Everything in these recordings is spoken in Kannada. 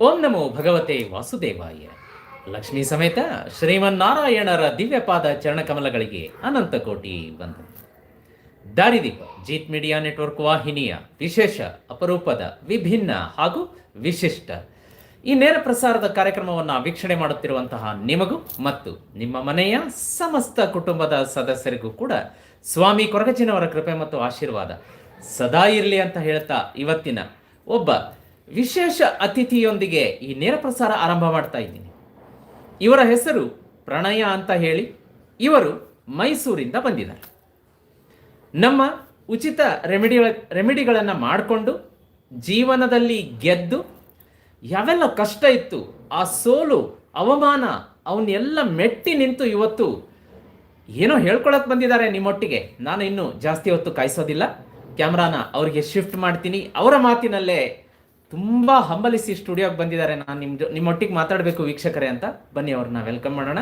ಓಂ ನಮೋ ಭಗವತೆ ವಾಸುದೇವಾಯ. ಲಕ್ಷ್ಮೀ ಸಮೇತ ಶ್ರೀಮನ್ನಾರಾಯಣರ ದಿವ್ಯಪಾದ ಚರಣಕಮಲಗಳಿಗೆ ಅನಂತ ಕೋಟಿ ಬಂದ ದಾರಿದೀಪ, ಜೀತ್ ಮೀಡಿಯಾ ನೆಟ್ವರ್ಕ್ ವಾಹಿನಿಯ ವಿಶೇಷ ಅಪರೂಪದ ವಿಭಿನ್ನ ಹಾಗೂ ವಿಶಿಷ್ಟ. ಈ ನೇರ ಪ್ರಸಾರದ ಕಾರ್ಯಕ್ರಮವನ್ನು ವೀಕ್ಷಣೆ ಮಾಡುತ್ತಿರುವಂತಹ ನಿಮಗೂ ಮತ್ತು ನಿಮ್ಮ ಮನೆಯ ಸಮಸ್ತ ಕುಟುಂಬದ ಸದಸ್ಯರಿಗೂ ಕೂಡ ಸ್ವಾಮಿ ಕೊರಗಜಿನವರ ಕೃಪೆ ಮತ್ತು ಆಶೀರ್ವಾದ ಸದಾ ಇರಲಿ ಅಂತ ಹೇಳ್ತಾ ಇವತ್ತಿನ ಒಬ್ಬ ವಿಶೇಷ ಅತಿಥಿಯೊಂದಿಗೆ ಈ ನೇರ ಪ್ರಸಾರ ಆರಂಭ ಮಾಡ್ತಾ ಇದ್ದೀನಿ. ಇವರ ಹೆಸರು ಪ್ರಣಯ ಅಂತ ಹೇಳಿ ಇವರು ಮೈಸೂರಿಂದ ಬಂದಿದ್ದಾರೆ. ನಮ್ಮ ಉಚಿತ ರೆಮಿಡಿ ರೆಮಿಡಿಗಳನ್ನು ಮಾಡಿಕೊಂಡು ಜೀವನದಲ್ಲಿ ಗೆದ್ದು ಯಾವೆಲ್ಲ ಕಷ್ಟ ಇತ್ತು, ಆ ಸೋಲು, ಅವಮಾನ, ಅವನ್ನೆಲ್ಲ ಮೆಟ್ಟಿ ನಿಂತು ಇವತ್ತು ಏನೋ ಹೇಳ್ಕೊಳಕ್ ಬಂದಿದ್ದಾರೆ ನಿಮ್ಮೊಟ್ಟಿಗೆ. ನಾನು ಇನ್ನು ಜಾಸ್ತಿ ಹೊತ್ತು ಕಾಯಿಸೋದಿಲ್ಲ. ಕ್ಯಾಮ್ರಾನ ಅವರಿಗೆ ಶಿಫ್ಟ್ ಮಾಡ್ತೀನಿ. ಅವರ ಮಾತಿನಲ್ಲೇ ತುಂಬ ಹಂಬಲಿಸಿ ಸ್ಟುಡಿಯೋಗೆ ಬಂದಿದ್ದಾರೆ. ನಾನು ನಿಮ್ಮ ನಿಮ್ಮೊಟ್ಟಿಗೆ ಮಾತಾಡಬೇಕು ವೀಕ್ಷಕರೇ ಅಂತ. ಬನ್ನಿ ಅವ್ರನ್ನ ವೆಲ್ಕಮ್ ಮಾಡೋಣ.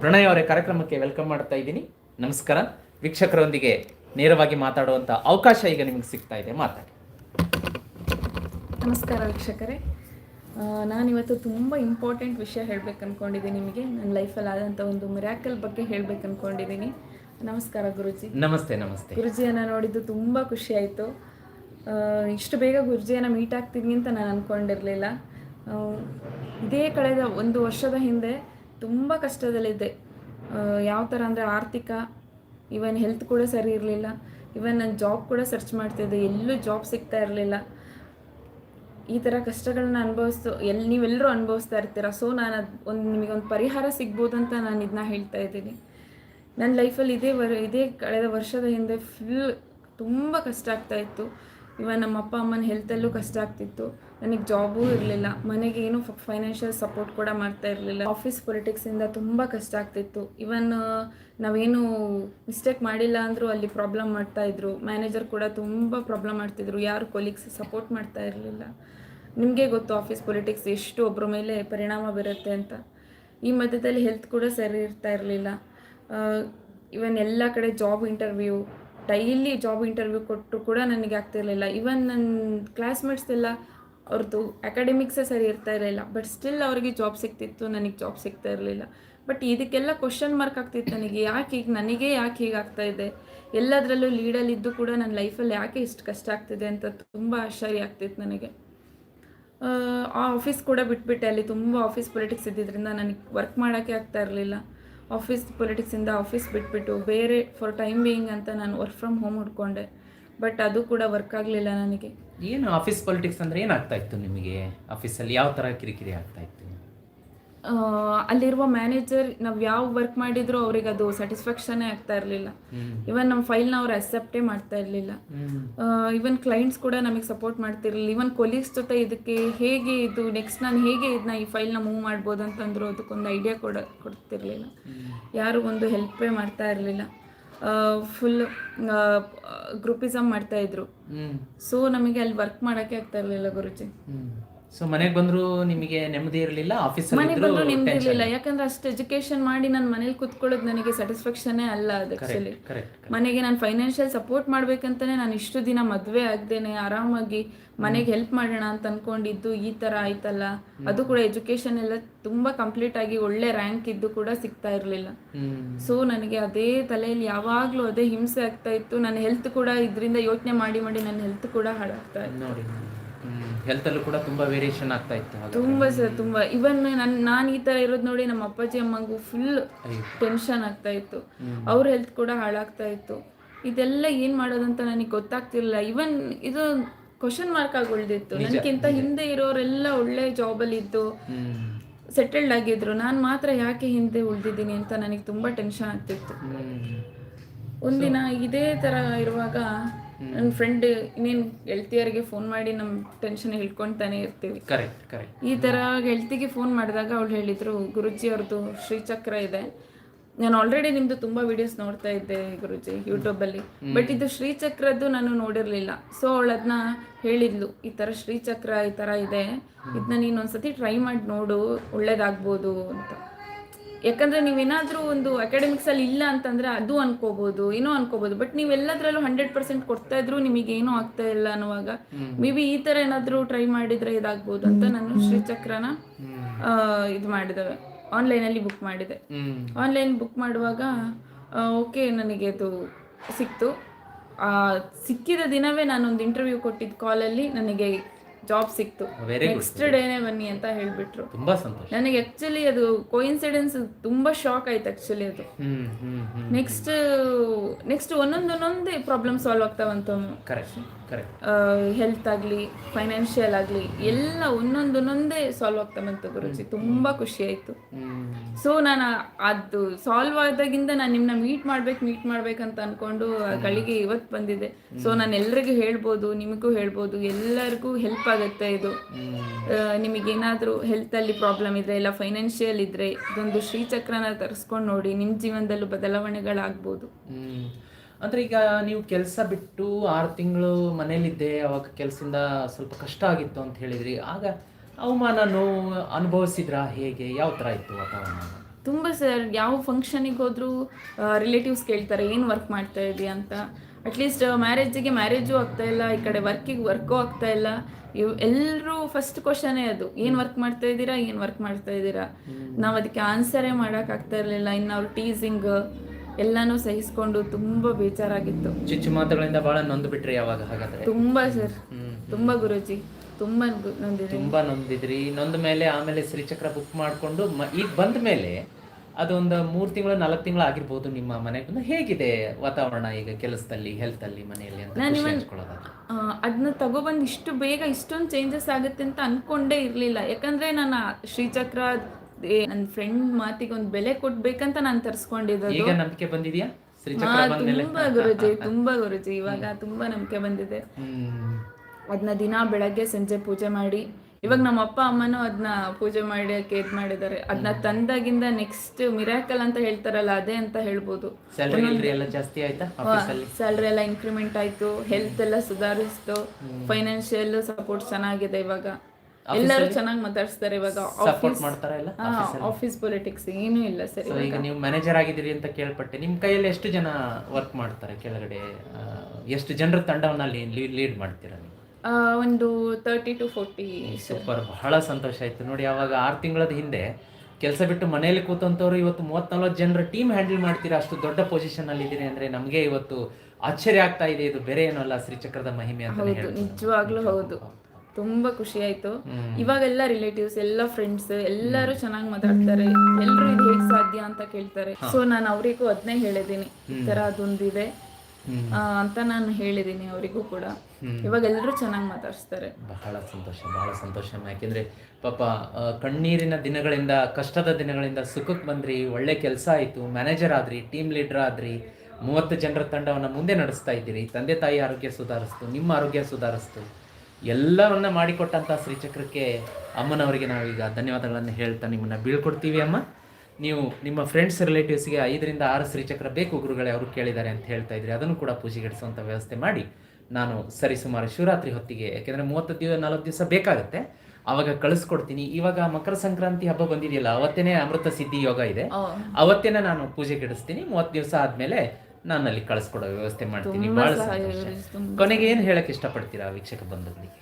ಪ್ರಣಯ್ ಅವರೇ ಕಾರ್ಯಕ್ರಮಕ್ಕೆ ವೆಲ್ಕಮ್ ಮಾಡ್ತಾ ಇದ್ದೀನಿ. ನಮಸ್ಕಾರ. ವೀಕ್ಷಕರೊಂದಿಗೆ ನೇರವಾಗಿ ಮಾತಾಡುವಂಥ ಅವಕಾಶ ಈಗ ನಿಮಗೆ ಸಿಗ್ತಾ ಇದೆ. ಮಾತಾಡಿ. ನಮಸ್ಕಾರ ವೀಕ್ಷಕರೇ. ನಾನು ನಾನಿವತ್ತು ತುಂಬ ಇಂಪಾರ್ಟೆಂಟ್ ವಿಷಯ ಹೇಳ್ಬೇಕು ಅಂದ್ಕೊಂಡಿದ್ದೀನಿ ನಿಮಗೆ ನನ್ನ ಲೈಫಲ್ಲಿ ಆದಂಥ ಒಂದು ಮಿರಾಕಲ್ ಬಗ್ಗೆ ಹೇಳ್ಬೇಕು ಅಂದ್ಕೊಂಡಿದ್ದೀನಿ ನಮಸ್ಕಾರ ಗುರುಜಿ. ನಮಸ್ತೆ ನಮಸ್ತೆ. ಗುರುಜಿಯನ್ನು ನೋಡಿದ್ದು ತುಂಬ ಖುಷಿ ಆಯಿತು. ಇಷ್ಟು ಬೇಗ ಗುರುಜಿಯನ್ನು ಮೀಟ್ ಆಗ್ತೀನಿ ಅಂತ ನಾನು ಅಂದ್ಕೊಂಡಿರಲಿಲ್ಲ ಇದೇ ಕಳೆದ ಒಂದು ವರ್ಷದ ಹಿಂದೆ ತುಂಬ ಕಷ್ಟದಲ್ಲಿದ್ದೆ. ಯಾವ ಥರ ಅಂದರೆ ಆರ್ಥಿಕ ಇವನ್ ಹೆಲ್ತ್ ಕೂಡ ಸರಿ ಇರಲಿಲ್ಲ. ಇವನ್ ನಾನು ಜಾಬ್ ಕೂಡ ಸರ್ಚ್ ಮಾಡ್ತಿದ್ದೆ, ಎಲ್ಲೂ ಜಾಬ್ ಸಿಗ್ತಾ ಇರಲಿಲ್ಲ. ಈ ಥರ ಕಷ್ಟಗಳನ್ನ ಅನುಭವಿಸ್ತು ಎಲ್ಲಿ ನೀವೆಲ್ಲರೂ ಅನುಭವಿಸ್ತಾ ಇರ್ತೀರ? ಸೊ ನಾನು ಅದು ಒಂದು ನಿಮಗೊಂದು ಪರಿಹಾರ ಸಿಗ್ಬೋದು ಅಂತ ನಾನು ಇದನ್ನ ಹೇಳ್ತಾ ಇದ್ದೀನಿ. ನನ್ನ ಲೈಫಲ್ಲಿ ಇದೇ ವರ್, ಇದೇ ಕಳೆದ ವರ್ಷದ ಹಿಂದೆ ಫುಲ್ ತುಂಬ ಕಷ್ಟ ಆಗ್ತಾ ಇವನ್ ನಮ್ಮ ಅಪ್ಪ ಅಮ್ಮನ ಹೆಲ್ತಲ್ಲೂ ಕಷ್ಟ ಆಗ್ತಿತ್ತು. ನನಗೆ ಜಾಬೂ ಇರಲಿಲ್ಲ. ಮನೆಗೆ ಏನು ಫೈನಾನ್ಷಿಯಲ್ ಸಪೋರ್ಟ್ ಕೂಡ ಮಾಡ್ತಾ ಇರಲಿಲ್ಲ. ಆಫೀಸ್ ಪೊಲಿಟಿಕ್ಸಿಂದ ತುಂಬ ಕಷ್ಟ ಆಗ್ತಿತ್ತು. ಇವನ್ ನಾವೇನು ಮಿಸ್ಟೇಕ್ ಮಾಡಿಲ್ಲ ಅಂದರೂ ಅಲ್ಲಿ ಪ್ರಾಬ್ಲಮ್ ಮಾಡ್ತಾ ಇದ್ರು. ಮ್ಯಾನೇಜರ್ ಕೂಡ ತುಂಬ ಪ್ರಾಬ್ಲಮ್ ಮಾಡ್ತಿದ್ರು. ಯಾರು ಕೊಲೀಗ್ಸ್ ಸಪೋರ್ಟ್ ಮಾಡ್ತಾ ಇರಲಿಲ್ಲ. ನಿಮಗೆ ಗೊತ್ತು ಆಫೀಸ್ ಪೊಲಿಟಿಕ್ಸ್ ಎಷ್ಟು ಒಬ್ಬರ ಮೇಲೆ ಪರಿಣಾಮ ಬೀರುತ್ತೆ ಅಂತ. ಈ ಮಧ್ಯದಲ್ಲಿ ಹೆಲ್ತ್ ಕೂಡ ಸರಿ ಇರ್ತಾ ಇರಲಿಲ್ಲ. ಇವನ್ ಎಲ್ಲ ಕಡೆ job interview daily job interview ಕೊಟ್ಟರು ಕೂಡ ನನಗೆ ಆಗ್ತಿರಲಿಲ್ಲ ಈವನ್ ನನ್ನ ಕ್ಲಾಸ್ಮೇಟ್ಸ್ ಎಲ್ಲ ಅವ್ರದ್ದು ಅಕಾಡೆಮಿಕ್ಸೇ ಸರಿ ಇರ್ತಾ ಇರಲಿಲ್ಲ. ಬಟ್ ಸ್ಟಿಲ್ ಅವ್ರಿಗೆ ಜಾಬ್ ಸಿಗ್ತಿತ್ತು, ನನಗೆ ಜಾಬ್ ಸಿಗ್ತಾ ಇರಲಿಲ್ಲ. ಬಟ್ ಇದಕ್ಕೆಲ್ಲ ಕ್ವಶನ್ ಮಾರ್ಕ್ ಆಗ್ತಿತ್ತು ನನಗೆ. ಯಾಕೆ ಈಗ ನನಗೆ ಯಾಕೆ ಹೀಗೆ ಆಗ್ತಾ ಇದೆ? ಎಲ್ಲದರಲ್ಲೂ ಲೀಡಲ್ಲಿದ್ದು ಕೂಡ ನನ್ನ ಲೈಫಲ್ಲಿ ಯಾಕೆ ಇಷ್ಟು ಕಷ್ಟ ಆಗ್ತಿದೆ ಅಂತ ತುಂಬ ಆಶ್ಚರ್ಯ ಆಗ್ತಿತ್ತು ನನಗೆ. ಆ ಆಫೀಸ್ ಕೂಡ ಬಿಟ್ಬಿಟ್ಟೆ. ಅಲ್ಲಿ ತುಂಬ ಆಫೀಸ್ ಪೊಲಿಟಿಕ್ಸ್ ಇದ್ದಿದ್ದರಿಂದ ನನಗೆ ವರ್ಕ್ ಮಾಡೋಕ್ಕೆ ಆಗ್ತಾ ಇರಲಿಲ್ಲ. ಆಫೀಸ್ ಪೊಲಿಟಿಕ್ಸಿಂದ ಆಫೀಸ್ ಬಿಟ್ಬಿಟ್ಟು ಬೇರೆ ಫಾರ್ ಟೈಮ್ ಬೀಯಿಂಗ್ ಅಂತ ನಾನು ವರ್ಕ್ ಫ್ರಮ್ ಹೋಮ್ ಹುಡ್ಕೊಂಡೆ. ಬಟ್ ಅದು ಕೂಡ ವರ್ಕ್ ಆಗಲಿಲ್ಲ ನನಗೆ. ಏನು ಆಫೀಸ್ ಪೊಲಿಟಿಕ್ಸ್ ಅಂದರೆ ಏನಾಗ್ತಾ ಇತ್ತು ನಿಮಗೆ? ಆಫೀಸಲ್ಲಿ ಯಾವ ಥರ ಕಿರಿಕಿರಿ ಆಗ್ತಾ ಇತ್ತು? ಅಲ್ಲಿರುವ ಮ್ಯಾನೇಜರ್ ನಾವು ಯಾವ ವರ್ಕ್ ಮಾಡಿದ್ರು ಅವ್ರಿಗೆ ಅದು ಸ್ಯಾಟಿಸ್ಫ್ಯಾಕ್ಷನೇ ಆಗ್ತಾ ಇರಲಿಲ್ಲ. ಇವನ್ ನಮ್ಮ ಫೈಲ್ನ ಅವ್ರು ಅಕ್ಸೆಪ್ಟೇ ಮಾಡ್ತಾ ಇರಲಿಲ್ಲ. ಇವನ್ ಕ್ಲೈಂಟ್ಸ್ ಕೂಡ ನಮಗೆ ಸಪೋರ್ಟ್ ಮಾಡ್ತಿರ್ಲಿಲ್ಲ. ಇವನ್ ಕೊಲೀಗ್ಸ್ ಜೊತೆ ಇದಕ್ಕೆ ಹೇಗೆ ಇದು ನೆಕ್ಸ್ಟ್ ನಾನು ಹೇಗೆ ಇದನ್ನ ಈ ಫೈಲ್ನ ಮೂವ್ ಮಾಡ್ಬೋದು ಅಂತಂದ್ರು ಅದಕ್ಕೊಂದು ಐಡಿಯಾ ಕೊಡ ಕೊಡ್ತಿರ್ಲಿಲ್ಲ. ಯಾರು ಒಂದು ಹೆಲ್ಪೇ ಮಾಡ್ತಾ ಇರಲಿಲ್ಲ. ಫುಲ್ ಗ್ರೂಪಿಸಮ್ ಮಾಡ್ತಾ ಇದ್ರು. ಸೊ ನಮಗೆ ಅಲ್ಲಿ ವರ್ಕ್ ಮಾಡೋಕ್ಕೆ ಆಗ್ತಾ ಇರಲಿಲ್ಲ ಗುರುಜಿ. ಸೊ ಮನೆಗೆ ಬಂದ್ರು ನಿಮಗೆ ನೆಮ್ಮದಿ ಇರಲಿಲ್ಲ ಆಫೀಸ್ ಮನೆಗೆ ಬಂದ್ರು ಬಂದು ಇರಲಿಲ್ಲ. ಯಾಕಂದ್ರೆ ಅಷ್ಟು ಎಜುಕೇಶನ್ ಮಾಡಿ ನಾನು ಮನೇಲಿ ಕುತ್ಕೊಳ್ಳೋದು ನನಗೆ ಸ್ಯಾಟಿಸ್ಫ್ಯಾಕ್ಷನೇ ಅಲ್ಲ ಅದು ಕರೆಕ್ಟ್ ಮನೆಗೆ ನಾನು ಫೈನಾನ್ಷಿಯಲ್ ಸಪೋರ್ಟ್ ಮಾಡ್ಬೇಕಂತಾನೆ ನಾನು ಇಷ್ಟು ದಿನ ಮದುವೆ ಆಗ್ದೇನೆ ಆರಾಮಾಗಿ ಮನೆಗೆ ಹೆಲ್ಪ್ ಮಾಡೋಣ ಅಂತ ಅನ್ಕೊಂಡಿದ್ದು ಈ ತರ ಆಯ್ತಲ್ಲ? ಅದು ಕೂಡ ಎಜುಕೇಶನ್ ಎಲ್ಲ ತುಂಬಾ ಕಂಪ್ಲೀಟ್ ಆಗಿ ಒಳ್ಳೆ ರ್ಯಾಂಕ್ ಇದ್ದು ಕೂಡ ಸಿಗ್ತಾ ಇರಲಿಲ್ಲ. ಸೊ ನನಗೆ ಅದೇ ತಲೆಯಲ್ಲಿ ಯಾವಾಗಲೂ ಅದೇ ಹಿಂಸೆ ಆಗ್ತಾ ಇತ್ತು. ನನ್ನ ಹೆಲ್ತ್ ಕೂಡ ಇದರಿಂದ ಯೋಚನೆ ಮಾಡಿ ಮಾಡಿ ನನ್ನ ಹೆಲ್ತ್ ಕೂಡ ಹಾಳಾಗ್ತಾ ಇತ್ತು. ನೋಡಿ. ಹೆಲ್ತಲ್ಲೂ ಕೂಡ ತುಂಬಾ ವೇರಿಯೇಷನ್ ಆಗ್ತಾ ಇತ್ತು ಹಾಗಾದ್ರೆ. ತುಂಬ ಸರ್ ತುಂಬ. ಇವನ್ ನನ್ ನಾನು ಈ ತರ ಇರೋದು ನೋಡಿ ನಮ್ಮ ಅಪ್ಪಾಜಿ ಅಮ್ಮಂಗೂ ಫುಲ್ ಟೆನ್ಷನ್ ಆಗ್ತಾ ಇತ್ತು. ಅವ್ರ ಹೆಲ್ತ್ ಕೂಡ ಹಾಳಾಗ್ತಾ ಇತ್ತು. ಇದೆಲ್ಲ ಏನ್ ಮಾಡೋದಂತ ನನಗೆ ಗೊತ್ತಾಗ್ತಿರ್ಲಿಲ್ಲ. ಇವನ್ ಇದು ಕ್ವಶನ್ ಮಾರ್ಕ್ ಆಗಿ ಉಳಿದಿತ್ತು. ನನಗಿಂತ ಹಿಂದೆ ಇರೋರೆಲ್ಲ ಒಳ್ಳೆ ಜಾಬಲ್ಲಿ ಇದ್ದು ಹ್ಮ್. ಸೆಟಲ್ಡ್ ಆಗಿದ್ರು. ನಾನು ಮಾತ್ರ ಯಾಕೆ ಹಿಂದೆ ಉಳಿದಿದ್ದೀನಿ ಅಂತ ನನಗೆ ತುಂಬಾ ಟೆನ್ಷನ್ ಆಗ್ತಿತ್ತು. ಹ್ಮ್. ಒಂದಿನ ಇದೇ ತರ ಇರುವಾಗ ನನ್ನ ಫ್ರೆಂಡ್ ಇನ್ನೇನ್ ಗೆಳತಿಯರಿಗೆ ಫೋನ್ ಮಾಡಿ ನಮ್ ಟೆನ್ಷನ್ ಹೇಳ್ಕೊಂತಾನೆ ಇರ್ತೀವಿ. ಕರೆಕ್ಟ್ ಕರೆಕ್ಟ್ ಈ ತರ ಗೆಳತಿಗೆ ಫೋನ್ ಮಾಡಿದಾಗ ಅವ್ಳು ಹೇಳಿದ್ರು ಗುರುಜಿ ಅವ್ರದ್ದು ಶ್ರೀಚಕ್ರ ಇದೆ. ನಾನು ಆಲ್ರೆಡಿ ನಿಮ್ದು ತುಂಬಾ ವಿಡಿಯೋಸ್ ನೋಡ್ತಾ ಇದ್ದೆ ಗುರುಜಿ ಯೂಟ್ಯೂಬಲ್ಲಿ ಬಟ್ ಇದು ಶ್ರೀಚಕ್ರದ್ದು ನಾನು ನೋಡಿರ್ಲಿಲ್ಲ. ಸೊ ಅವಳು ಅದನ್ನ ಹೇಳಿದ್ಲು ಈ ತರ ಶ್ರೀಚಕ್ರ ಈ ತರ ಇದೆ. ಇದನ್ನ ನೀನ್ ಒಂದ್ಸತಿ ಟ್ರೈ ಮಾಡಿ ನೋಡು ಒಳ್ಳೇದಾಗ್ಬೋದು ಅಂತ. ಯಾಕಂದ್ರೆ ನೀವೇನಾದ್ರೂ ಒಂದು ಅಕಾಡೆಮಿಕ್ಸ್ ಅಲ್ಲಿ ಇಲ್ಲ ಅಂತಂದ್ರೆ ಅದು ಅನ್ಕೋಬಹುದು ಏನೋ ಅನ್ಕೋಬಹುದು ಬಟ್ ನೀವು ಎಲ್ಲದ್ರಲ್ಲೂ ಹಂಡ್ರೆಡ್ ಪರ್ಸೆಂಟ್ ಕೊಡ್ತಾ ಇದ್ರು ನಿಮಗೆ ಏನೂ ಆಗ್ತಾ ಇಲ್ಲ ಅನ್ನುವಾಗ ಮೇ ಬಿ ಈ ತರ ಏನಾದ್ರೂ ಟ್ರೈ ಮಾಡಿದ್ರೆ ಇದಾಗ್ಬೋದು ಅಂತ ನಾನು ಶ್ರೀಚಕ್ರನ ಆ, ಇದು ಆನ್ಲೈನ್ ಆನ್ಲೈನಲ್ಲಿ ಬುಕ್ ಮಾಡಿದೆ. ಆನ್ಲೈನ್ ಬುಕ್ ಮಾಡುವಾಗ ಓಕೆ ನನಗೆ ಅದು ಸಿಕ್ತು. ಆ, ಸಿಕ್ಕಿದ ದಿನವೇ ನಾನೊಂದು ಇಂಟರ್ವ್ಯೂ ಕೊಟ್ಟಿದ್ದ ಕಾಲಲ್ಲಿ ನನಗೆ ಜಾಬ್ ಸಿಕ್ತು. ನೆಕ್ಸ್ಟ್ ಡೇನೆ ಬನ್ನಿ ಅಂತ ಹೇಳ್ಬಿಟ್ರು. ತುಂಬಾ ಸಂತೋಷ. ನನಗೆ ಆಕ್ಚುಲಿ ಅದು ಕೋಇನ್ಸಿಡೆನ್ಸ್ ತುಂಬಾ ಶಾಕ್ ಆಯ್ತು ಆಕ್ಚುಲಿ ಅದು. ಹ್ಮ್ ಹ್ಮ್ ಹ್ಮ್ ನೆಕ್ಸ್ಟ್ ನೆಕ್ಸ್ಟ್ ಒಂದೊಂದು ಒಂದೊಂದೇ ಪ್ರಾಬ್ಲಮ್ ಸಾಲ್ವ್ ಆಗ್ತಾವಂತ ಕರೆಕ್ಟ್ ಕರೆಕ್ಟ್ ಹೆಲ್ತ್ ಆಗಲಿ ಫೈನಾನ್ಷಿಯಲ್ ಆಗಲಿ ಎಲ್ಲ ಒಂದೊಂದೊಂದೇ ಒಂದೊಂದೇ ಸಾಲ್ವ್ ಆಗ್ತಾ ಬಂತು ಗುರುಜಿ. ತುಂಬಾ ಖುಷಿ ಆಯ್ತು. ಹ್ಮ್. ಸೊ ನಾನು ಅದು ಸಾಲ್ವ್ ಆದಾಗಿಂದ ನಾನು ನಿಮ್ನ ಮೀಟ್ ಮಾಡ್ಬೇಕು ಮೀಟ್ ಮಾಡ್ಬೇಕಂತ ಅನ್ಕೊಂಡು ಆ ಗಳಿಗೆ ಇವತ್ತು ಬಂದಿದೆ ಸೊ ನಾನು ಎಲ್ರಿಗೂ ಹೇಳ್ಬೋದು ನಿಮಗೂ ಹೇಳ್ಬೋದು ಎಲ್ಲರಿಗೂ ಹೆಲ್ಪ್ ಆಗುತ್ತೆ ಇದು. ನಿಮಗೆ ನಿಮಗೇನಾದರೂ ಹೆಲ್ತಲ್ಲಿ ಪ್ರಾಬ್ಲಮ್ ಇದ್ರೆ ಇಲ್ಲ ಫೈನಾನ್ಷಿಯಲ್ ಇದ್ರೆ ಇದೊಂದು ಶ್ರೀಚಕ್ರನ ತರಿಸ್ಕೊಂಡು ನೋಡಿ ನಿಮ್ಮ ಜೀವನದಲ್ಲೂ ಬದಲಾವಣೆಗಳಾಗ್ಬೋದು. ಅಂದ್ರೆ ಈಗ ನೀವು ಕೆಲಸ ಬಿಟ್ಟು ಆರು ತಿಂಗಳು ಮನೇಲಿದ್ದೆ ಅವಾಗ ಕೆಲಸದಿಂದ ಸ್ವಲ್ಪ ಕಷ್ಟ ಆಗಿತ್ತು ಅಂತ ಹೇಳಿದ್ರಿ. ಆಗ ಅವಮಾನ ನೋವು ಅನುಭವಿಸಿದ್ರಾ? ಹೇಗೆ? ಯಾವ ಥರ ಇತ್ತು ವಾತಾವರಣ? ತುಂಬ ಸರ್ ಯಾವ ಫಂಕ್ಷನಿಗೆ ಹೋದರೂ ರಿಲೇಟಿವ್ಸ್ ಕೇಳ್ತಾರೆ ಏನು ವರ್ಕ್ ಮಾಡ್ತಾ ಇದೆಯಾ? ಅಂತ. ಅಟ್ಲೀಸ್ಟ್ ಮ್ಯಾರೇಜಿಗೆ ಮ್ಯಾರೇಜು ಆಗ್ತಾ ಇಲ್ಲ ಈ ಕಡೆ ವರ್ಕಿಗೆ ವರ್ಕು ಆಗ್ತಾ ಇಲ್ಲ. ಇವ್ ಎಲ್ಲರೂ ಫಸ್ಟ್ ಕ್ವಶನೇ ಅದು. ಏನು ವರ್ಕ್ ಮಾಡ್ತಾ ಇದ್ದೀರಾ ಏನು ವರ್ಕ್ ಮಾಡ್ತಾ ಇದ್ದೀರಾ? ನಾವು ಅದಕ್ಕೆ ಆನ್ಸರೇ ಮಾಡೋಕ್ಕಾಗ್ತಾ ಇರಲಿಲ್ಲ. ಇನ್ನು ಅವ್ರ ಟೀಸಿಂಗ್ ಎಲ್ಲಾನು ಸಹಿಸ್ಕೊಂಡು ತುಂಬಾ ಬೇಜಾರಾಗಿತ್ತು. ಚುಚ್ಚು ಮಾತುಗಳಿಂದ ಬಹಳ ನೊಂದು ಬಿಟ್ರಿ ಯಾವಾಗ ಹಾಗಾದ್ರೆ? ತುಂಬಾ ಸರ್ ತುಂಬಾ ತುಂಬ ಗುರುಜಿ. ತುಂಬಾ ನೊಂದಿದ್ರಿ ತುಂಬಾ ನೊಂದಿದ್ರಿ. ನೊಂದ ಮೇಲೆ ಆಮೇಲೆ ಶ್ರೀಚಕ್ರ ಬುಕ್ ಮಾಡ್ಕೊಂಡು ಈಗ ಬಂದ ಮೇಲೆ ಅದೊಂದು ಮೂರು ತಿಂಗಳು ನಾಲ್ಕು ತಿಂಗಳು ಆಗಿರ್ಬೋದು ನಿಮ್ಮ ಮನೆ. ಬಂದು ಹೇಗಿದೆ ವಾತಾವರಣ ಈಗ ಕೆಲಸದಲ್ಲಿ ಹೆಲ್ತ್ ಅಲ್ಲಿ ಮನೆಯಲ್ಲಿ ಅಂತ ಅದನ್ನ ತಗೊಬಂದು ಇಷ್ಟು ಬೇಗ ಇಷ್ಟೊಂದು ಚೇಂಜಸ್ ಆಗುತ್ತೆ ಅಂತ ಅನ್ಕೊಂಡೇ ಇರಲಿಲ್ಲ. ಯಾಕಂದ್ರೆ ನಾನು ಶ್ರೀಚಕ್ರ ನನ್ನ ಫ್ರೆಂಡ್ ಮಾತಿಗೆ ಒಂದು ಬೆಲೆ ಕೊಡ್ಬೇಕಂತ ನಾನು ತರಿಸ್ಕೊಂಡಿದ್ದು ಈಗ ನಂಬಿಕೆ ಬಂದಿದ್ಯಾ? ಶ್ರೀಚಕ್ರ ಹಾ, ಬಂದ್ಮೇಲೆ? ತುಂಬಾ ಗುರುಜಿ ತುಂಬಾ ಗುರುಜಿ. ಇವಾಗ ತುಂಬಾ ನಂಬಿಕೆ ಬಂದಿದೆ. ಹ್ಮ್. ಅದನ್ನ ದಿನ ಬೆಳಗ್ಗೆ ಸಂಜೆ ಪೂಜೆ ಮಾಡಿ ಇವಾಗ ನಮ್ಮ ಅಪ್ಪ ಅಮ್ಮನೂ ಅದನ್ನ ಪೂಜೆ ಮಾಡಿ ಇದು ಮಾಡಿದ್ದಾರೆ. ಅದನ್ನ ತಂದಾಗಿಂದ ನೆಕ್ಸ್ಟ್ ಮಿರಾಕಲ್ ಅಂತ ಹೇಳ್ತಾರಲ್ಲ ಅದೇ ಅಂತ ಹೇಳ್ಬೋದು. ಸ್ಯಾಲ್ರಿ ಗಿಲ್ರಿ ಎಲ್ಲ ಜಾಸ್ತಿ ಆಯ್ತಾ ಸ್ಯಾಲ್ರಿ ಎಲ್ಲ ಇನ್ಕ್ರಿಮೆಂಟ್ ಆಯ್ತು. ಹೆಲ್ತ್ ಎಲ್ಲ ಸುಧಾರಿಸ್ತು. ಫೈನಾನ್ಷಿಯಲ್ ಸಪೋರ್ಟ್ ಚೆನ್ನಾಗಿದೆ ಇವಾಗ. ಎಲ್ಲರೂ ಚೆನ್ನಾಗಿ ಮಾತಾಡ್ಸ್ತಾರೆ ಇವಾಗ. ಸಪೋರ್ಟ್ ಮಾಡ್ತಾರೆ ಎಲ್ಲ ಆಫೀಸ್ ಪೊಲಿಟಿಕ್ಸ್ ಏನೂ ಇಲ್ಲ ಸರಿ ಈಗ ನೀವು ಮ್ಯಾನೇಜರ್ ಆಗಿದ್ದೀರಿ ಅಂತ ಕೇಳ್ಪಟ್ಟೆ. ನಿಮ್ಮ ಕೈಯಲ್ಲಿ ಎಷ್ಟು ಜನ ವರ್ಕ್ ಮಾಡ್ತಾರೆ? ಕೆಳಗಡೆ ಎಷ್ಟು ಜನರ ತಂಡವನ್ನ ಲೀಡ್ ಮಾಡ್ತೀರಾ ನೀವು? ಒಂದು ತರ್ಟಿ ಟು ಫೋರ್ಟಿ ಸೂಪರ್ ಬಹಳ ಸಂತೋಷ ಆಯ್ತು. ನೋಡಿ ಅವಾಗ ಆರು ತಿಂಗಳದ ಹಿಂದೆ ಕೆಲಸ ಬಿಟ್ಟು ಮನೆಯಲ್ಲಿ ಕೂತಂಥವ್ರು ಇವತ್ತು ಮೂವತ್ತ್ ನಲ್ವತ್ತು ಜನರ ಟೀಮ್ ಹ್ಯಾಂಡಲ್ ಮಾಡ್ತೀರಾ? ಅಷ್ಟು ದೊಡ್ಡ ಪೊಸಿಷನ್ ಅಲ್ಲಿ ಇದ್ದೀರಿ ಅಂದ್ರೆ ನಮಗೆ ಇವತ್ತು ಆಶ್ಚರ್ಯ ಆಗ್ತಾ ಇದೆ. ಇದು ಬೇರೆ ಏನೂ ಅಲ್ಲ ಶ್ರೀಚಕ್ರದ ಮಹಿಮೆ ಅಂತ ಹೌದು ನಿಜವಾಗ್ಲೂ ಹೌದು. ತುಂಬಾ ಖುಷಿ ಆಯ್ತು. ಇವಾಗೆಲ್ಲ ರಿಲೇಟಿವ್ಸ್ ಎಲ್ಲ ಫ್ರೆಂಡ್ಸ್ ಎಲ್ಲರೂ ಚೆನ್ನಾಗಿ ಮಾತಾಡ್ತಾರೆ. ಎಲ್ಲರೂ ಇದು ಹೇಗ್ ಸಾಧ್ಯ ಅಂತ ಕೇಳ್ತಾರೆ. ಸೊ ನಾನು ಅವರಿಗೂ ಅದನ್ನೇ ಹೇಳಿದ್ದೀನಿ. ಈ ತರ ಅದೊಂದಿದೆ. ಅಂತ ನಾನು ಹೇಳಿದ್ದೀನಿ ಅವರಿಗೂ ಕೂಡ. ಇವಾಗ ಎಲ್ಲರೂ ಚೆನ್ನಾಗಿ ಮಾತಾಡಿಸ್ತಾರೆ. ಬಹಳ ಸಂತೋಷ ಬಹಳ ಸಂತೋಷ. ಯಾಕೆಂದ್ರೆ ಪಾಪ ಕಣ್ಣೀರಿನ ದಿನಗಳಿಂದ ಕಷ್ಟದ ದಿನಗಳಿಂದ ಸುಖಕ್ಕೆ ಬಂದ್ರಿ ಒಳ್ಳೆ ಕೆಲಸ ಆಯ್ತು ಮ್ಯಾನೇಜರ್ ಆದ್ರಿ ಟೀಮ್ ಲೀಡರ್ ಆದ್ರಿ ಮೂವತ್ತು ಜನರ ತಂಡವನ್ನು ಮುಂದೆ ನಡೆಸ್ತಾ ಇದ್ದೀರಿ ತಂದೆ ತಾಯಿ ಆರೋಗ್ಯ ಸುಧಾರಿಸ್ತು ನಿಮ್ಮ ಆರೋಗ್ಯ ಸುಧಾರಿಸ್ತು. ಎಲ್ಲವನ್ನ ಮಾಡಿಕೊಟ್ಟಂಥ ಶ್ರೀಚಕ್ರಕ್ಕೆ ಅಮ್ಮನವರಿಗೆ ನಾವೀಗ ಧನ್ಯವಾದಗಳನ್ನು ಹೇಳ್ತಾ ನಿಮ್ಮನ್ನ ಬೀಳ್ಕೊಡ್ತೀವಿ ಅಮ್ಮ. ನೀವು ನಿಮ್ಮ ಫ್ರೆಂಡ್ಸ್ ರಿಲೇಟಿವ್ಸ್ಗೆ ಐದರಿಂದ ಆರು ಶ್ರೀಚಕ್ರ ಬೇಕು ಗುರುಗಳೇ ಅವರು ಕೇಳಿದ್ದಾರೆ ಅಂತ ಹೇಳ್ತಾ ಇದ್ರಿ. ಅದನ್ನು ಕೂಡ ಪೂಜೆಗಿಡಿಸುವಂಥ ವ್ಯವಸ್ಥೆ ಮಾಡಿ ನಾನು ಸರಿಸುಮಾರು ಶಿವರಾತ್ರಿ ಹೊತ್ತಿಗೆ ಯಾಕೆಂದರೆ ಮೂವತ್ತು ದಿವಸ ನಲವತ್ತು ದಿವಸ ಬೇಕಾಗುತ್ತೆ. ಅವಾಗ ಕಳಿಸ್ಕೊಡ್ತೀನಿ. ಇವಾಗ ಮಕರ ಸಂಕ್ರಾಂತಿ ಹಬ್ಬ ಬಂದಿದೆಯಲ್ಲ ಅವತ್ತೇನೆ ಅಮೃತ ಸಿದ್ಧಿ ಯೋಗ ಇದೆ. ಅವತ್ತೇನೆ ನಾನು ಪೂಜೆಗಿಡಿಸ್ತೀನಿ ಮೂವತ್ತು ದಿವಸ ಆದ್ಮೇಲೆ ನಾನು ಅಲ್ಲಿ ಕಳಿಸ್ಕೊಡೋ ವ್ಯವಸ್ಥೆ ಮಾಡ್ತೀನಿ. ಬಹಳ ಸಂತೋಷ. ಕೊನೆಗೆ ಏನು ಹೇಳಕ್ಕೆ ಇಷ್ಟಪಡ್ತೀರಾ ವೀಕ್ಷಕ ಬಂಧುಗಳಿಗೆ?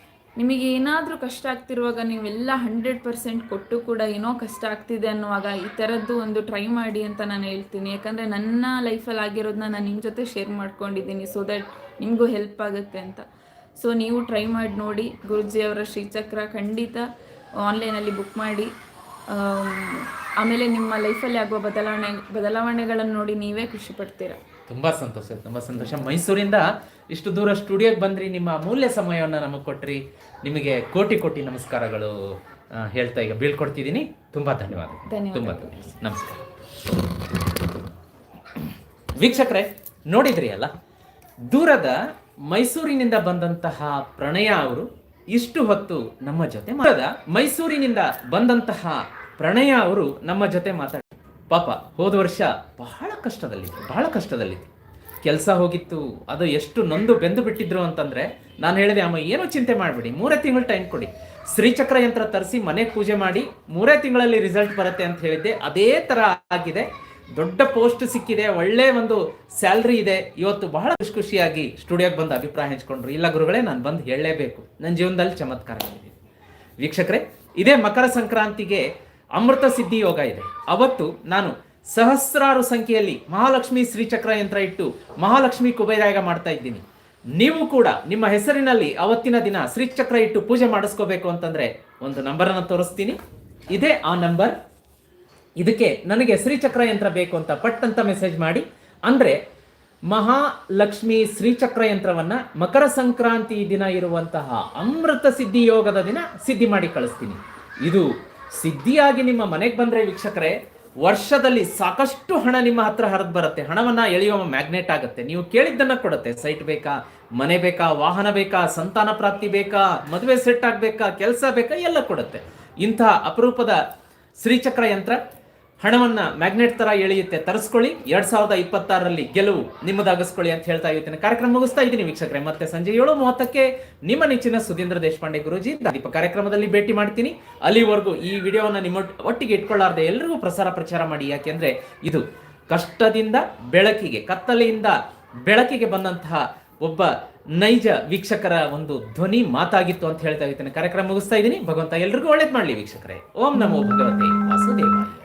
ನಿಮಗೆ ಏನಾದರೂ ಕಷ್ಟ ಆಗ್ತಿರುವಾಗ ನೀವೆಲ್ಲ ಹಂಡ್ರೆಡ್ ಪರ್ಸೆಂಟ್ ಕೊಟ್ಟು ಕೂಡ ಏನೋ ಕಷ್ಟ ಆಗ್ತಿದೆ ಅನ್ನುವಾಗ ಈ ಥರದ್ದು ಒಂದು ಟ್ರೈ ಮಾಡಿ ಅಂತ ನಾನು ಹೇಳ್ತೀನಿ. ಯಾಕಂದರೆ ನನ್ನ ಲೈಫಲ್ಲಿ ಆಗಿರೋದನ್ನ ನಾನು ನಿಮ್ಮ ಜೊತೆ ಶೇರ್ ಮಾಡ್ಕೊಂಡಿದ್ದೀನಿ ಸೊ ದಟ್ ನಿಮಗೂ ಹೆಲ್ಪ್ ಆಗುತ್ತೆ ಅಂತ. ಸೊ ನೀವು ಟ್ರೈ ಮಾಡಿ ನೋಡಿ ಗುರುಜಿಯವರ ಶ್ರೀಚಕ್ರ ಖಂಡಿತ ಆನ್ಲೈನಲ್ಲಿ ಬುಕ್ ಮಾಡಿ. ಆಮೇಲೆ ನಿಮ್ಮ ಲೈಫಲ್ಲಿ ಆಗುವ ಬದಲಾವಣೆ, ಬದಲಾವಣೆಗಳನ್ನು ನೋಡಿ ನೀವೇ ಖುಷಿ ಪಡ್ತೀರಾ? ತುಂಬಾ ಸಂತೋಷ ತುಂಬಾ ಸಂತೋಷ. ಮೈಸೂರಿಂದ ಇಷ್ಟು ದೂರ ಸ್ಟುಡಿಯೋಗೆ ಬಂದ್ರಿ ನಿಮ್ಮ ಅಮೂಲ್ಯ ಸಮಯವನ್ನು ನಮಗೆ ಕೊಟ್ರಿ. ನಿಮಗೆ ಕೋಟಿ ಕೋಟಿ ನಮಸ್ಕಾರಗಳು ಹೇಳ್ತಾ ಈಗ ಬೀಳ್ಕೊಡ್ತಿದ್ದೀನಿ. ತುಂಬಾ ಧನ್ಯವಾದ. ತುಂಬಾ ಧನ್ಯವಾದ ನಮಸ್ಕಾರ. ವೀಕ್ಷಕರೇ ನೋಡಿದ್ರಿ ಅಲ್ಲ? ದೂರದ ಮೈಸೂರಿನಿಂದ ಬಂದಂತಹ ಪ್ರಣಯ ಅವರು ಇಷ್ಟು ಹೊತ್ತು ನಮ್ಮ ಜೊತೆ ಮಾತಾಡ ಮೈಸೂರಿನಿಂದ ಬಂದಂತಹ ಪ್ರಣಯ ಅವರು ನಮ್ಮ ಜೊತೆ ಮಾತಾಡ ಪಾಪ, ಹೋದ ವರ್ಷ ಬಹಳ ಕಷ್ಟದಲ್ಲಿತ್ತು ಬಹಳ ಕಷ್ಟದಲ್ಲಿತ್ತು. ಕೆಲಸ ಹೋಗಿತ್ತು, ಅದು ಎಷ್ಟು ನೊಂದು ಬೆಂದು ಬಿಟ್ಟಿದ್ರು ಅಂತಂದ್ರೆ, ನಾನು ಹೇಳಿದೆ, ಅಮ್ಮ, ಏನೂ ಚಿಂತೆ ಮಾಡಬೇಡಿ, ಮೂರೇ ತಿಂಗಳು ಟೈಮ್ ಕೊಡಿ. ಶ್ರೀಚಕ್ರ ಯಂತ್ರ ತರಿಸಿ ಮನೆಗೆ ಪೂಜೆ ಮಾಡಿ, ಮೂರೇ ತಿಂಗಳಲ್ಲಿ ರಿಸಲ್ಟ್ ಬರುತ್ತೆ ಅಂತ ಹೇಳಿದ್ದೆ, ಅದೇ ತರ ಆಗಿದೆ. ದೊಡ್ಡ ಪೋಸ್ಟ್ ಸಿಕ್ಕಿದೆ, ಒಳ್ಳೆ ಒಂದು ಸ್ಯಾಲ್ರಿ ಇದೆ. ಇವತ್ತು ಬಹಳ ಖುಷಿ ಖುಷಿಯಾಗಿ ಸ್ಟುಡಿಯೋಗೆ ಬಂದು ಅಭಿಪ್ರಾಯ ಹಂಚ್ಕೊಂಡ್ರು. ಇಲ್ಲ ಗುರುಗಳೇ, ನಾನು ಬಂದು ಹೇಳಲೇಬೇಕು. ನನ್ನ ಜೀವನದಲ್ಲಿ ಚಮತ್ಕಾರ ಆಗಿದೆ ವೀಕ್ಷಕರೇ, ಇದೇ ಮಕರ ಸಂಕ್ರಾಂತಿಗೆ ಅಮೃತ ಸಿದ್ಧಿ ಯೋಗ ಇದೆ. ಅವತ್ತು ನಾನು ಸಹಸ್ರಾರು ಸಂಖ್ಯೆಯಲ್ಲಿ ಮಹಾಲಕ್ಷ್ಮಿ ಶ್ರೀಚಕ್ರ ಯಂತ್ರ ಇಟ್ಟು ಮಹಾಲಕ್ಷ್ಮಿ ಕುಬೇರಾಯಗ ಮಾಡ್ತಾ ಇದ್ದೀನಿ. ನೀವು ಕೂಡ ನಿಮ್ಮ ಹೆಸರಿನಲ್ಲಿ ಅವತ್ತಿನ ದಿನ ಶ್ರೀಚಕ್ರ ಇಟ್ಟು ಪೂಜೆ ಮಾಡಿಸ್ಕೋಬೇಕು ಅಂತಂದ್ರೆ ಒಂದು ನಂಬರನ್ನು ತೋರಿಸ್ತೀನಿ. ಇದೇ ಆ ನಂಬರ್. ಇದಕ್ಕೆ ನನಗೆ ಶ್ರೀಚಕ್ರ ಯಂತ್ರ ಬೇಕು ಅಂತ ಪಟ್ ಅಂತ ಮೆಸೇಜ್ ಮಾಡಿ. ಅಂದ್ರೆ ಮಹಾಲಕ್ಷ್ಮಿ ಶ್ರೀಚಕ್ರ ಯಂತ್ರವನ್ನ ಮಕರ ಸಂಕ್ರಾಂತಿ ದಿನ ಇರುವಂತಹ ಅಮೃತ ಸಿದ್ಧಿ ಯೋಗದ ದಿನ ಸಿದ್ಧಿ ಮಾಡಿ ಕಳಿಸ್ತೀನಿ. ಇದು ಸಿದ್ಧಿಯಾಗಿ ನಿಮ್ಮ ಮನೆಗೆ ಬಂದರೆ ವೀಕ್ಷಕರೇ, ವರ್ಷದಲ್ಲಿ ಸಾಕಷ್ಟು ಹಣ ನಿಮ್ಮ ಹತ್ರ ಹರಿದು ಬರುತ್ತೆ. ಹಣವನ್ನು ಎಳೆಯುವ ಮ್ಯಾಗ್ನೆಟ್ ಆಗುತ್ತೆ. ನೀವು ಕೇಳಿದ್ದನ್ನು ಕೊಡುತ್ತೆ. ಸೈಟ್ ಬೇಕಾ, ಮನೆ ಬೇಕಾ, ವಾಹನ ಬೇಕಾ, ಸಂತಾನ ಪ್ರಾಪ್ತಿ ಬೇಕಾ, ಮದುವೆ ಸೆಟ್ ಆಗಬೇಕಾ, ಕೆಲಸ ಬೇಕಾ, ಎಲ್ಲ ಕೊಡುತ್ತೆ. ಇಂತಹ ಅಪರೂಪದ ಶ್ರೀಚಕ್ರ ಯಂತ್ರ ಹಣವನ್ನ ಮ್ಯಾಗ್ನೆಟ್ ತರ ಎಳೆಯುತ್ತೆ, ತರಿಸ್ಕೊಳ್ಳಿ. ಎರಡ್ ಸಾವಿರದ ಇಪ್ಪತ್ತಾರರಲ್ಲಿ ಗೆಲುವು ನಿಮ್ಮದಾಗಿಸ್ಕೊಳ್ಳಿ ಅಂತ ಹೇಳ್ತಾ ಇರ್ತೀನಿ. ಕಾರ್ಯಕ್ರಮ ಮುಗಿಸ್ತಾ ಇದ್ದೀನಿ ವೀಕ್ಷಕರೇ. ಮತ್ತೆ ಸಂಜೆ ಏಳು ಮೂವತ್ತಕ್ಕೆ ನಿಮ್ಮ ನೆಚ್ಚಿನ ಸುಧೀಂದ್ರ ದೇಶಪಾಂಡೆ ಗುರುಜಿ ದೀಪ ಕಾರ್ಯಕ್ರಮದಲ್ಲಿ ಭೇಟಿ ಮಾಡ್ತೀನಿ. ಅಲ್ಲಿವರೆಗೂ ಈ ವಿಡಿಯೋವನ್ನ ನಿಮ್ಮ ಒಟ್ಟಿಗೆ ಇಟ್ಕೊಳ್ಳಾರ್ದೆ ಎಲ್ರಿಗೂ ಪ್ರಸಾರ ಪ್ರಚಾರ ಮಾಡಿ. ಯಾಕೆಂದ್ರೆ ಇದು ಕಷ್ಟದಿಂದ ಬೆಳಕಿಗೆ, ಕತ್ತಲೆಯಿಂದ ಬೆಳಕಿಗೆ ಬಂದಂತಹ ಒಬ್ಬ ನೈಜ ವೀಕ್ಷಕರ ಒಂದು ಧ್ವನಿ ಮಾತಾಗಿತ್ತು ಅಂತ ಹೇಳ್ತಾ ಇರ್ತೇನೆ. ಕಾರ್ಯಕ್ರಮ ಮುಗಿಸ್ತಾ ಇದ್ದೀನಿ. ಭಗವಂತ ಎಲ್ರಿಗೂ ಒಳ್ಳೇದ್ ಮಾಡಲಿ ವೀಕ್ಷಕರೇ. ಓಂ ನಮೋ ಭಗವತೆ ವಾಸುದೇವಾಯ.